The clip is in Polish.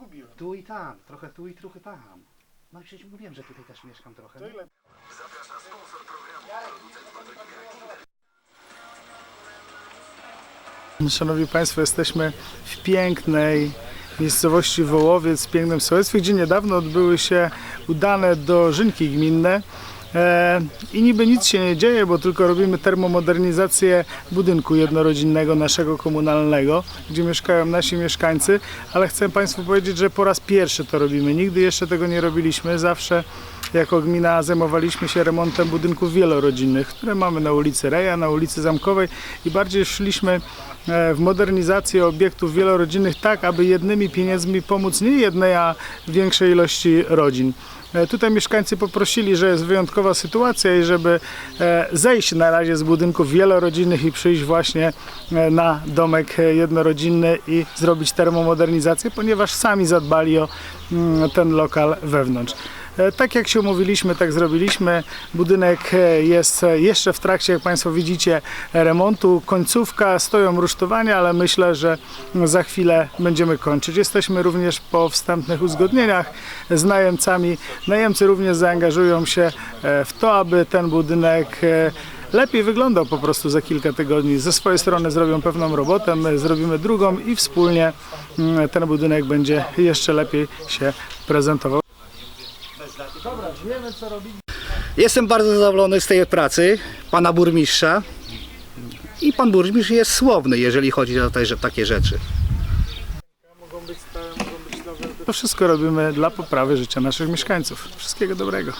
pogubiłem. Tu i tam, trochę tu i trochę tam. No i przecież mówiłem, że tutaj też mieszkam trochę. To ile? Szanowni Państwo, jesteśmy w pięknej miejscowości Wołowiec, w pięknym sołectwie, gdzie niedawno odbyły się udane dożynki gminne. E, I niby nic się nie dzieje, bo tylko robimy termomodernizację budynku jednorodzinnego naszego komunalnego, gdzie mieszkają nasi mieszkańcy, ale chcę Państwu powiedzieć, że po raz pierwszy to robimy. Nigdy jeszcze tego nie robiliśmy. Zawsze jako gmina zajmowaliśmy się remontem budynków wielorodzinnych, które mamy na ulicy Reja, na ulicy Zamkowej i bardziej szliśmy e, w modernizację obiektów wielorodzinnych tak, aby jednymi pieniędzmi pomóc nie jednej, a większej ilości rodzin. E, Tutaj mieszkańcy poprosili, że jest wyjątkowa sytuacja i żeby e, zejść na razie z budynków wielorodzinnych i przyjść właśnie e, na domek jednorodzinny i zrobić termomodernizację, ponieważ sami zadbali o mm, ten lokal wewnątrz. E, Tak jak się umówiliśmy, tak zrobiliśmy. Budynek e, jest e, jeszcze w trakcie, jak Państwo widzicie, remontu. Końcówka, stoją rusztowania, ale myślę, że za chwilę będziemy kończyć. Jesteśmy również po wstępnych uzgodnieniach z najemcami. Najemcy również zaangażują się w to, aby ten budynek lepiej wyglądał po prostu za kilka tygodni. Ze swojej strony zrobią pewną robotę, my zrobimy drugą i wspólnie mm, ten budynek będzie jeszcze lepiej się prezentował. Dobra, wiemy co robić. Jestem bardzo zadowolony z tej pracy pana burmistrza. I pan burmistrz jest słowny, jeżeli chodzi o te, że takie rzeczy. Mogą być stałe, mogą być nowe. To wszystko robimy dla poprawy życia naszych mieszkańców. Wszystkiego dobrego.